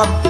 up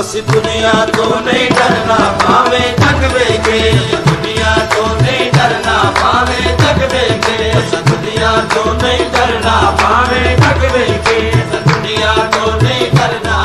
ਅਸੀਂ ਦੁਨੀਆ ਤੋਂ ਨਹੀਂ ਡਰਨਾ, ਭਾਵੇਂ ਜਗ ਵੇਖੇ। ਦੁਨੀਆ ਤੋਂ ਨਹੀਂ ਡਰਨਾ, ਭਾਵੇਂ ਜਗ ਵੇਖੇ। ਅਸੀਂ ਦੁਨੀਆ ਤੋਂ ਨਹੀਂ ਡਰਨਾ, ਭਾਵੇਂ ਜਗ ਵੇਖੇ। ਦੁਨੀਆ ਤੋਂ ਨਹੀਂ ਡਰਨਾ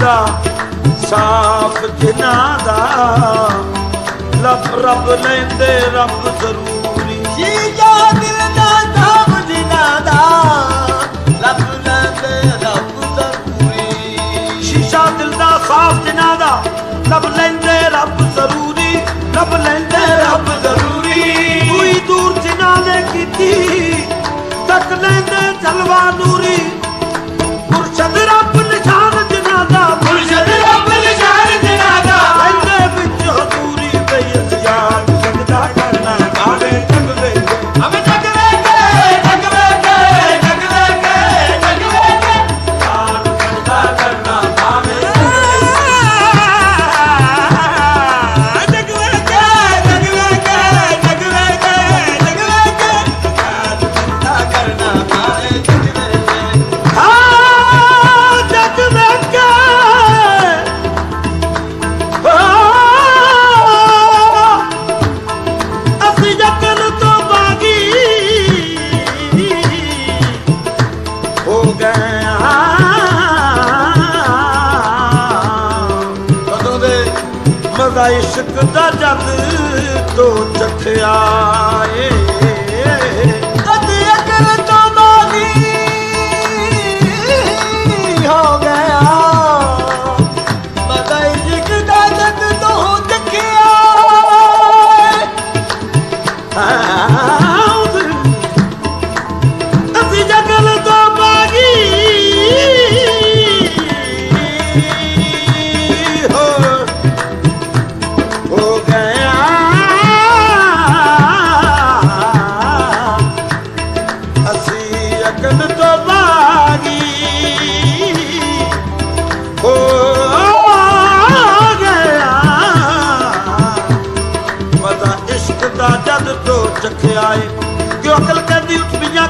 ਦਾ ਸਾਫ਼ ਜਨਾ ਦਾ ਲੱਭ ਰੱਬ ਲੈਂਦੇ ਰੱਬ ਜ਼ਰੂਰੀ। ਜੀ ਜਾ ਦਿਲ ਦਾ ਧਾਮ ਜਿਨ੍ਹਾਂ ਦਾ ਲੱਭ ਲੈਂਦੇ ਰੱਬ ਜ਼ਰੂਰੀ। ਸ਼ੀਸ਼ਾ ਦਿਲ ਦਾ ਸਾਫ਼ ਜਨਾ ਦਾ ਲੱਭ ਲੈਂਦੇ ਰੱਬ ਜ਼ਰੂਰੀ। ਲੱਭ ਲੈਂਦੇ ਰੱਬ ਜ਼ਰੂਰੀ। ਕੋਈ ਦੂਰ ਜਿਨ੍ਹਾਂ ਨੇ ਕੀਤੀ ਤੱਕ ਲੈਂਦੇ ਜਲਵਾ ਨੂਰੀ ਮੁਰਸ਼ਦ ਰੱਬ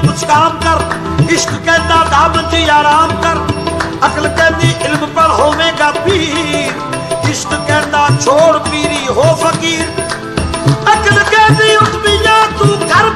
ਕੁਛ ਕਾਮ ਕਰ, ਇਸ਼ਕ ਕਹਿੰਦਾ ਦਾਮਨ ਚ ਆਰਾਮ ਕਰ। ਅਕਲ ਕਹਿੰਦੀ ਇਲਮ ਪਰ ਹੋਵੇਗਾ ਪੀਰ, ਇਸ਼ਕ ਕਹਿੰਦਾ ਛੋੜ ਪੀਰੀ ਹੋ ਫਕੀਰ। ਅਕਲ ਕਹਿੰਦੀ ਉੱਠ ਵੀ ਜਾ ਤੂੰ ਕਰ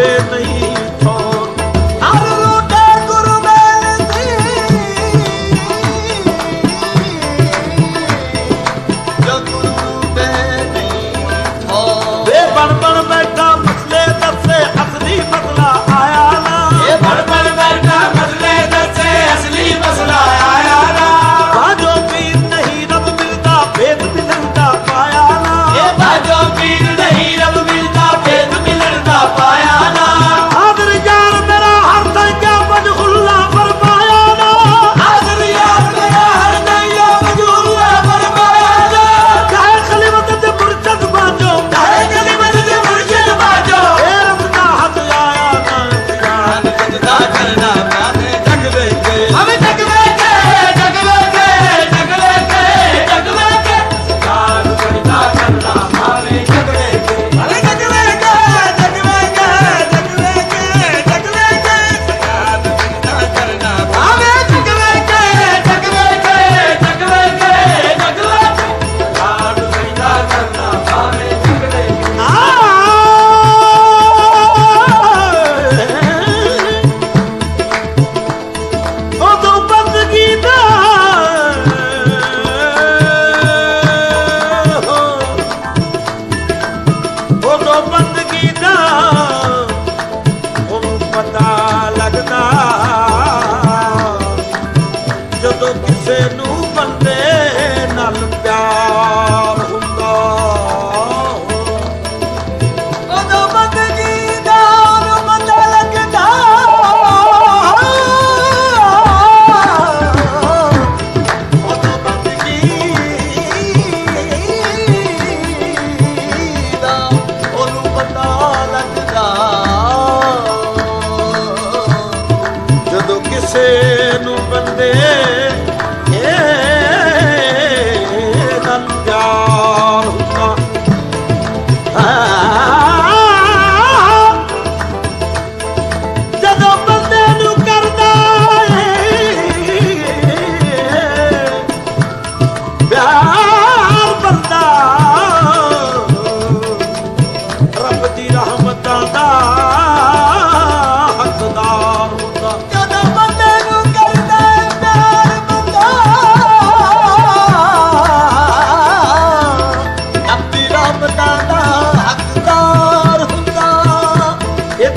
ser नहीं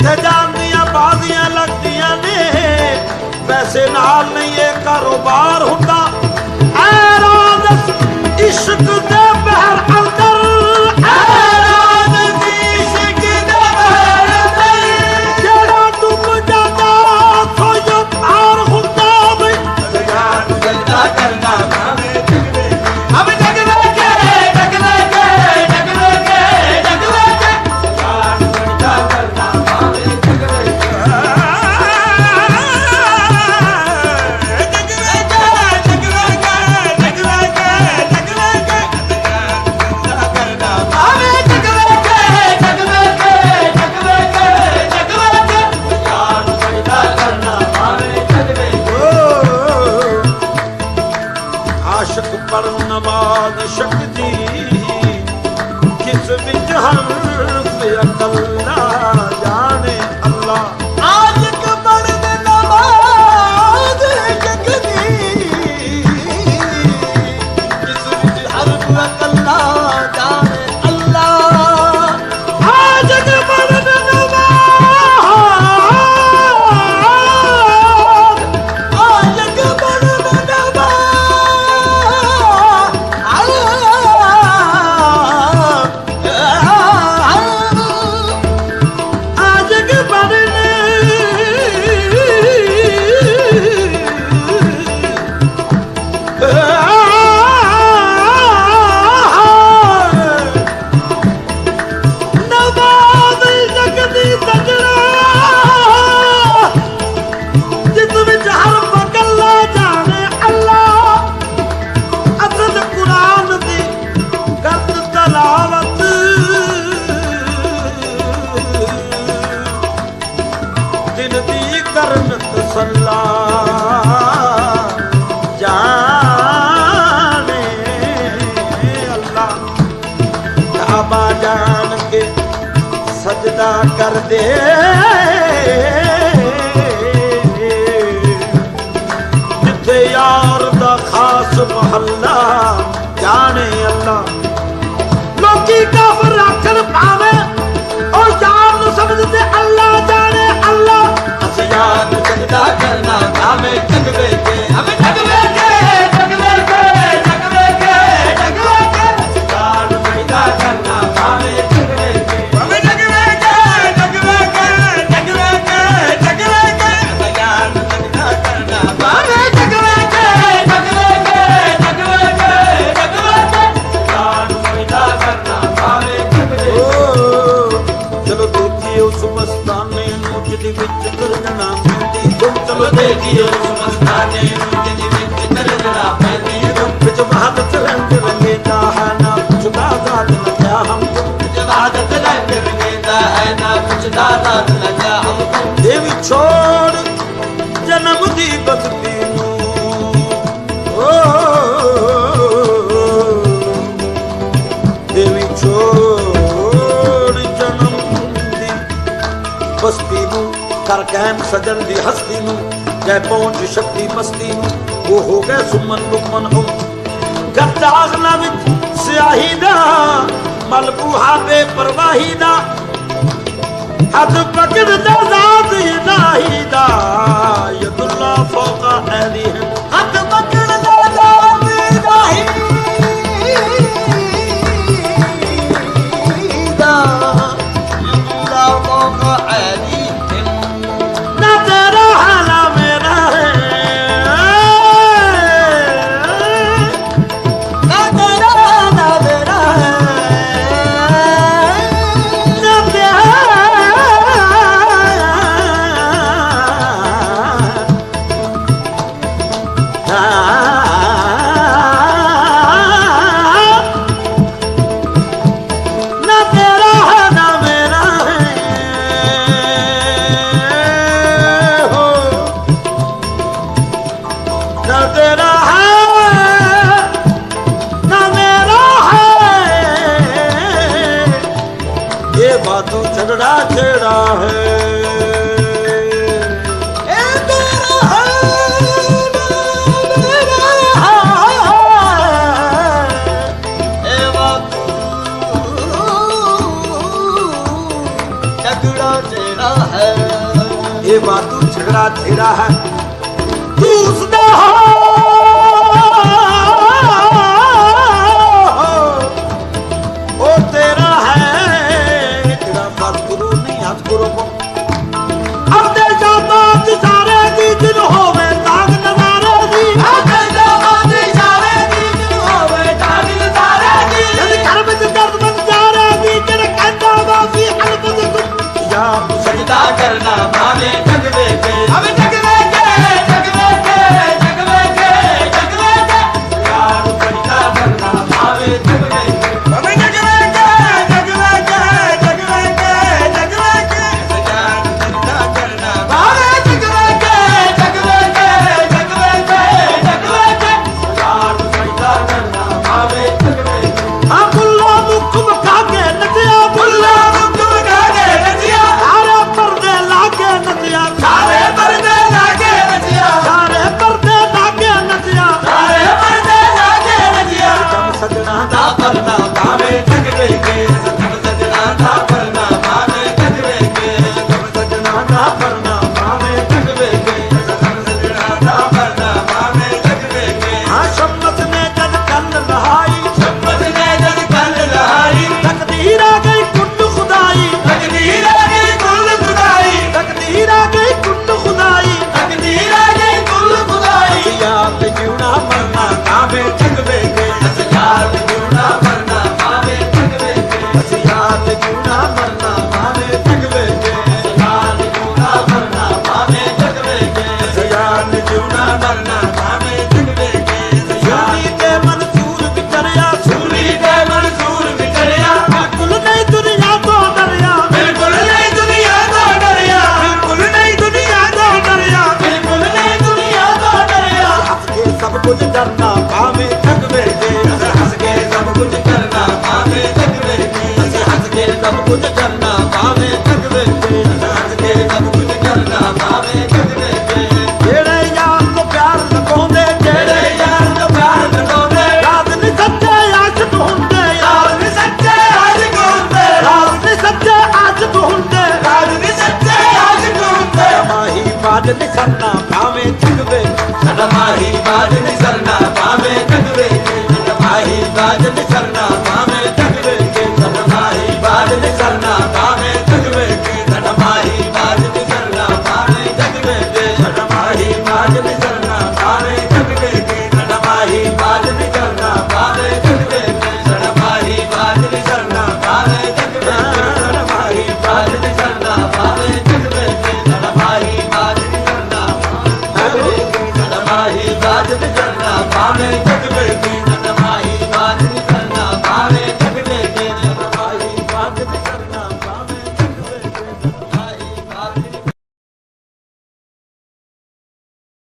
ਇੱਥੇ ਜਾਂਦੀਆਂ ਬਾਜ਼ੀਆਂ ਲੱਗਦੀਆਂ ਨੇ। ਪੈਸੇ ਨਾਲ ਨਹੀਂ ਇਹ ਕਾਰੋਬਾਰ ਹੁੰਦਾ। ਐ ਰਾਜ਼ ਇਸ਼ਕ ਦੇ হাম ਸਜਣ ਦੀ ਹਸਤੀ ਨੂੰ, ਜੈ ਪਹੁੰਚ ਸ਼ਕਤੀ ਮਸਤੀ ਨੂੰ, ਉਹ ਹੋ ਗਏ ਸੁਮਨ ਲੁਕਮਨ ਹੋ ਗਰਦਾਗ ਨਾ ਵਿੱਚ ਸਿਆਹੀ ਦਾ, ਮਲਬੂਹਾ ਬੇਪਰਵਾਹੀ ਦਾ, ਹੱਥ ਪਕੜ ਦਾ ਜ਼ਾਤ ਇਲਾਹੀ ਦਾ। ਯਦੁੱਲਾ ਫੌਕਾ ਅਹਿਦੀ ਹੈ irá